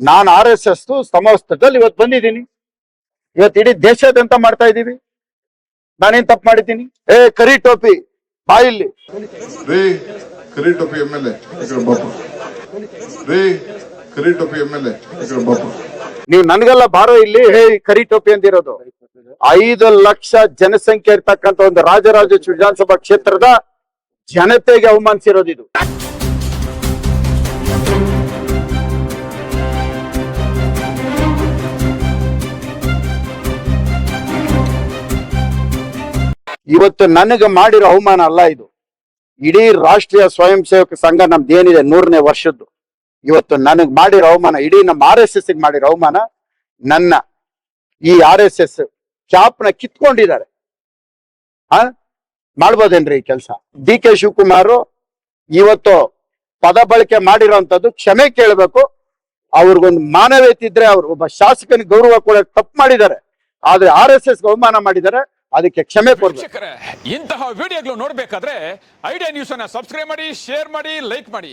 ನಾನು R S S ಸಮವಸ್ತ್ರದಲ್ಲಿ ಇವತ್ತು ಬಂದಿದ್ದೀನಿ. ಇವತ್ತು ಇಡೀ ದೇಶಾದ್ಯಂತ ಮಾಡ್ತಾ ಇದ್ದೀವಿ? ನಾನೇನ್ ತಪ್ಪು ಮಾಡಿದ್ದೀನಿ? ಏ ಕರಿ ಟೋಪಿ ಬಾಯಿಲ್ಲಿ ಕರಿ ಟೋಪಿ ಎಂ ಎಲ್ ಎ ಬಾಪ ಕರಿ ಟೊಪ್ಪಿ ಎಂ ಎಲ್ ಎ ಬಾಪ ನೀವು ನನ್ಗೆಲ್ಲ ಬಾರೋ ಇಲ್ಲಿ ಹೇ ಕರಿ ಟೋಪಿ ಅಂದಿರೋದು. ಐದು ಲಕ್ಷ ಜನಸಂಖ್ಯೆ ಇರ್ತಕ್ಕಂಥ ಒಂದು ರಾಜರಾಜ ವಿಧಾನಸಭಾ ಕ್ಷೇತ್ರದ ಜನತೆಗೆ ಅವಮಾನಿಸಿರೋದು ಇದು. ಇವತ್ತು ನನಗೆ ಮಾಡಿರೋ ಅವಮಾನ ಅಲ್ಲ ಇದು. ಇಡೀ ರಾಷ್ಟ್ರೀಯ ಸ್ವಯಂ ಸೇವಕ ಸಂಘ ನಮ್ದು ಏನಿದೆ ನೂರನೇ ವರ್ಷದ್ದು. ಇವತ್ತು ನನಗೆ ಮಾಡಿರೋ ಅವಮಾನ, ಇಡೀ ನಮ್ಮ ಆರ್ ಎಸ್ ಎಸ್ ಮಾಡಿರೋ ಅವಮಾನ ನನ್ನ ಈ ಆರ್ ಎಸ್ ಎಸ್ ಚಾಪ್ನ ಕಿತ್ಕೊಂಡಿದ್ದಾರೆ. ಆ ಮಾಡ್ಬೋದೇನ್ರಿ ಈ ಕೆಲಸ? ಡಿ ಕೆ ಶಿವಕುಮಾರ್ ಇವತ್ತು ಪದ ಬಳಕೆ ಮಾಡಿರೋಂಥದ್ದು ಕ್ಷಮೆ ಕೇಳಬೇಕು. ಅವ್ರಿಗೊಂದು ಮಾನವೀಯತೆ ಇದ್ರೆ ಅವ್ರು ಒಬ್ಬ ಶಾಸಕನಿಗೆ ಗೌರವ ಕೊಡೋಕೆ ತಪ್ಪು ಮಾಡಿದ್ದಾರೆ. ಆದ್ರೆ ಆರ್ ಎಸ್ ಎಸ್ ಅವಮಾನ ಮಾಡಿದ್ದಾರೆ. ಅದಕ್ಕೆ ಕ್ಷಮೆ ಇಂತಹ ವಿಡಿಯೋಗಳು ನೋಡ್ಬೇಕಾದ್ರೆ ಐಡಿಯಾ ನ್ಯೂಸ್ ಅನ್ನ ಸಬ್ಸ್ಕ್ರೈಬ್ ಮಾಡಿ ಶೇರ್ ಮಾಡಿ ಲೈಕ್ ಮಾಡಿ.